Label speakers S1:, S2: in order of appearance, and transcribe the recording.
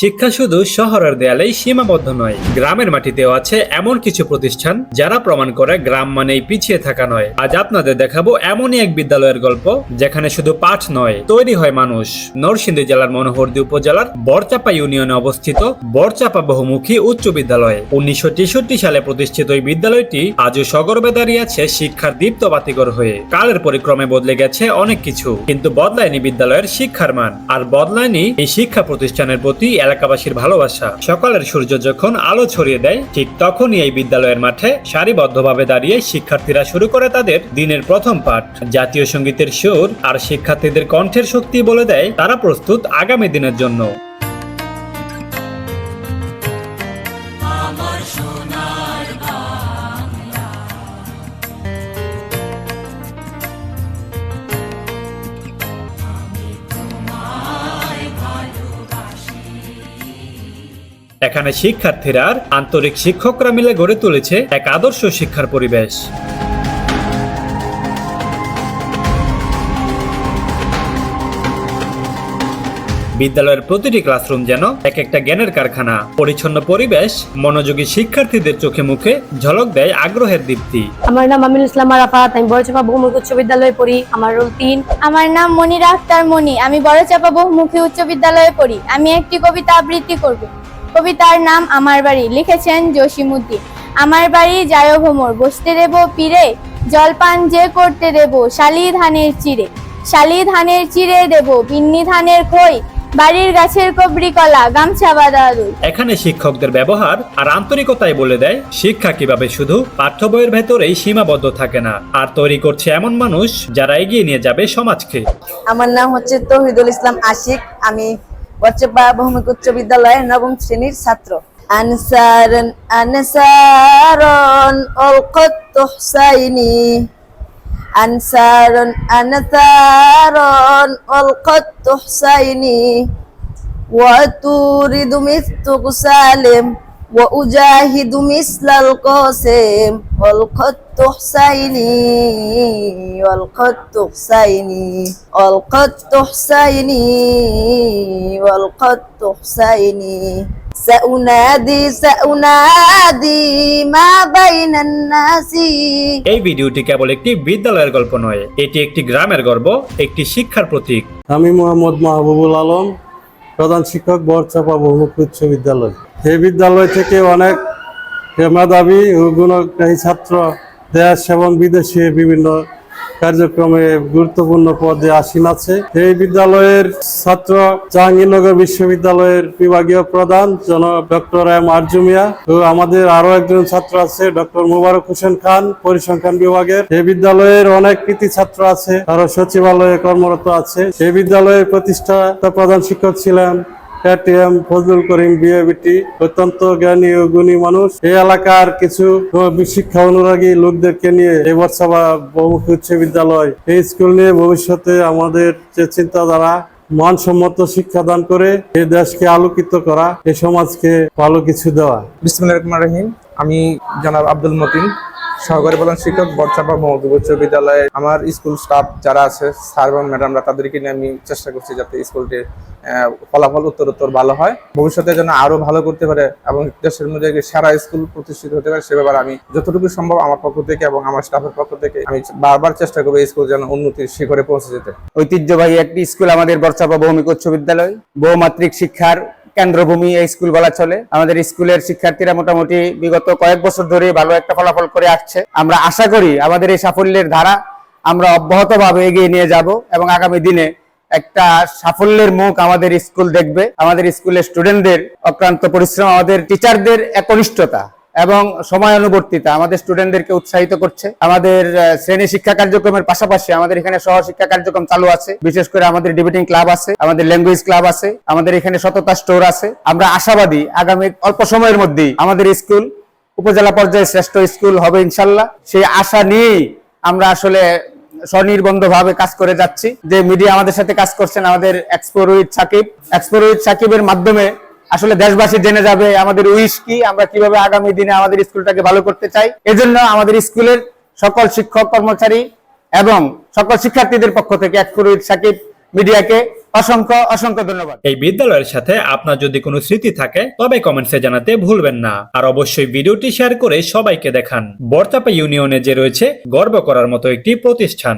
S1: শিক্ষা শুধু শহরের দেয়ালেই সীমাবদ্ধ নয়, গ্রামের মাটিতেও আছে এমন কিছু প্রতিষ্ঠান যারা প্রমাণ করে গ্রাম মানেই পিছিয়ে থাকা নয়। আজ আপনাদের দেখাবো এমনই এক বিদ্যালয়ের গল্প, যেখানে শুধু পাঠ নয়, তৈরি হয় মানুষ। নরসিংদী জেলার মনোহরদী উপজেলার বরচাপা ইউনিয়নে অবস্থিত বরচাপা বহুমুখী উচ্চ বিদ্যালয়। উনিশশো তেষট্টি সালে প্রতিষ্ঠিত এই বিদ্যালয়টি আজও সগর্বে দাঁড়িয়ে আছে শিক্ষার দীপ্ত বাতিকর হয়ে। কালের পরিক্রমে বদলে গেছে অনেক কিছু, কিন্তু বদলায়নি বিদ্যালয়ের শিক্ষার মান। আর বদলায়নি এই শিক্ষা প্রতিষ্ঠানের প্রতি এলাকাবাসীর ভালোবাসা। সকালের সূর্য যখন আলো ছড়িয়ে দেয়, ঠিক তখনই এই বিদ্যালয়ের মাঠে সারিবদ্ধভাবে দাঁড়িয়ে শিক্ষার্থীরা শুরু করে তাদের দিনের প্রথম পাঠ। জাতীয় সঙ্গীতের সুর আর শিক্ষার্থীদের কণ্ঠের শক্তি বলে দেয় তারা প্রস্তুত আগামী দিনের জন্য। এখানে শিক্ষার্থীরা আর আন্তরিক শিক্ষকরা মিলে গড়ে তুলেছে এক আদর্শ শিক্ষার পরিবেশ। বিদ্যালয়ের প্রতিটি ক্লাসরুম যেন এক একটা জ্ঞানের কারখানা। পরিচ্ছন্ন পরিবেশ মনোযোগী শিক্ষার্থীদের চোখে মুখে ঝলক দেয় আগ্রহের দীপ্তি।
S2: আমার নাম আমিনুল ইসলাম আরাফাত আমি বড়চাপা বহুমুখী উচ্চ বিদ্যালয়ে পড়ি আমার রোল তিন।
S3: আমার নাম মনিরা আক্তার মনি আমি বড়চাপা বহুমুখী উচ্চ বিদ্যালয়ে পড়ি আমি একটি কবিতা আবৃত্তি করব। কবিতার নাম আমার বাড়ি লিখেছেন জসিমুদ্দিন। আমার বাড়ি যায় ভ্রমর বসতে দেব পীরে জলপান যে করতে দেব শালি ধানের চিড়ে। শালি ধানের চিড়ে দেব বিন্নি ধানের খই বাড়ির গাছের কবরি কলা গামছা বাঁধা দই।
S1: এখানে শিক্ষকদের ব্যবহার আর আন্তরিকতাই বলে দেয় শিক্ষা কীভাবে শুধু পাঠ্য বইয়ের ভেতরেই সীমাবদ্ধ থাকে না আর তৈরি করছে এমন মানুষ যারা এগিয়ে নিয়ে যাবে সমাজকে।
S4: আমার নাম হচ্ছে তহিদুল ইসলাম আশিক আমি বচ্চপা বহুমুখী উচ্চ বিদ্যালয়ের নবম শ্রেণীর ছাত্র আনসারন আনসারন অলকত হুসাইনি আনসারন আনসারন অলকত হুসাইনি وتورد مثل سالم وأجاهد مثل القاسم والقط حسيني والقط حسيني والقط حسيني والقط حسيني سأنادي سأنادي ما بين الناس
S1: এই ভিডিওটি কেবল একটি বিদ্যালয়ের গল্প নয় এটি একটি গ্রামের গর্ব একটি শিক্ষার প্রতীক
S5: আমি মোহাম্মদ মাহবুবুল আলম প্রধান শিক্ষক বরচাপা বহুমুখী উচ্চ বিদ্যালয়। এই বিদ্যালয় থেকে অনেক মেধাবী ও গুণগ্রাহী ছাত্র দেশ এবং বিদেশে বিভিন্ন কার্যক্রমে গুরুত্বপূর্ণ পদে আসীন আছে। এই বিদ্যালয়ের ছাত্র জাহাঙ্গীরনগর বিশ্ববিদ্যালয়ের বিভাগীয় প্রধান ডক্টর এম আরজুমিয়া ও আমাদের আরও একজন ছাত্র আছে, ডক্টর মুবারক হোসেন খান, পরিসংখ্যান বিভাগের। এই বিদ্যালয়ের অনেক কৃতি ছাত্র আছে তারা সচিবালয়ে কর্মরত আছে। এই বিদ্যালয়ের প্রতিষ্ঠাতা প্রধান শিক্ষক ছিলেন এটিএম ফজলুল করিম বিএবিটি অত্যন্ত জ্ঞানী ও গুণী মানুষ। এই এলাকার কিছু শিক্ষা অনুরাগী লোকদেরকে নিয়ে এই বর্ষাবা বহুমুখী উচ্চ বিদ্যালয়, এই স্কুল নিয়ে ভবিষ্যতে আমাদের যে চিন্তাধারা, মানসম্মত শিক্ষাদান করে এই দেশকে আলোকিত করা, এই সমাজকে ভালো কিছু দেওয়া।
S6: বিসমুল্লাহ রহমান রহিম। আমি জনাব আব্দুল মতিন সহকারী প্রধান শিক্ষক বরচাপা মহকুব উচ্চ বিদ্যালয়ে আমার স্কুল স্টাফ যারা আছে স্যার এবং ম্যাডামরা তাদেরকে নিয়ে আমি চেষ্টা করছি যাতে স্কুলটির ফলাফল উত্তর উত্তর ভালো হয়। ভবিষ্যতে যেন আরও ভালো করতে পারে এবং দেশের মধ্যে সেরা স্কুল প্রতিষ্ঠিত হতে পারে, সে ব্যাপারে আমি যতটুকু সম্ভব আমার পক্ষ থেকে এবং আমার স্টাফের পক্ষ থেকে আমি বারবার চেষ্টা করব স্কুল যেন উন্নতির শিখরে পৌঁছে যেতে।
S7: ঐতিহ্যবাহী একটি স্কুল আমাদের বর্ষাপা ভৌমিক উচ্চ বিদ্যালয়, বহুমাত্রিক শিক্ষার কেন্দ্রভূমি এই স্কুল বলা চলে। আমাদের স্কুলের শিক্ষার্থীরা মোটামুটি বিগত কয়েক বছর ধরে ভালো একটা ফলাফল করে আসছে। আমরা আশা করি আমাদের এই সাফল্যের ধারা আমরা অব্যাহতভাবে এগিয়ে নিয়ে যাব এবং আগামী দিনে একটা সাফল্যের মুখ আমাদের স্কুল দেখবে। আমাদের স্কুলের স্টুডেন্টদের অক্রান্ত পরিশ্রম, আমাদের টিচারদের একনিষ্ঠতা। এবং সময়ানুবর্তিতা আমাদের স্টুডেন্টদেরকে উৎসাহিত করছে। আমাদের শ্রেণি শিক্ষা কার্যক্রমের পাশাপাশি আমাদের এখানে সহ শিক্ষা কার্যক্রম চালু আছে। বিশেষ করে আমাদের ডিবেটিং ক্লাব আছে, আমাদের ল্যাঙ্গুয়েজ ক্লাব আছে, আমাদের এখানে সততা স্টোর আছে। আমরা আশাবাদী আগামী অল্প সময়ের মধ্যেই আমাদের স্কুল, উপজেলা পর্যায়ে শ্রেষ্ঠ স্কুল হবে ইনশাল্লাহ। সেই আশা নিয়েই আমরা আসলে স্বনির্বন্ধ ভাবে কাজ করে যাচ্ছি। যে মিডিয়া আমাদের সাথে কাজ করছেন আমাদের এক্সপো রোহিত সাকিব। এক্সপো রোহিত সাকিবের মাধ্যমে আসলে দেশবাসী জেনে যাবে আমাদের উইশ কি, আমরা কীভাবে আগামী দিনে আমাদের স্কুলটাকে ভালো করতে চাই। এজন্য আমাদের স্কুলের সকল শিক্ষক কর্মচারী এবং সকল শিক্ষার্থীদের পক্ষ থেকে এক্সপো রোহিত সাকিব মিডিয়াকে অসংখ্য অসংখ্য ধন্যবাদ।
S1: এই বিদ্যালয়ের সাথে আপনার যদি কোনো স্মৃতি থাকে, তবে কমেন্টসে জানাতে ভুলবেন না। আর অবশ্যই ভিডিওটি শেয়ার করে সবাইকে দেখান। বর্তাপা ইউনিয়নে যে রয়েছে, গর্ব করার মতো একটি প্রতিষ্ঠান।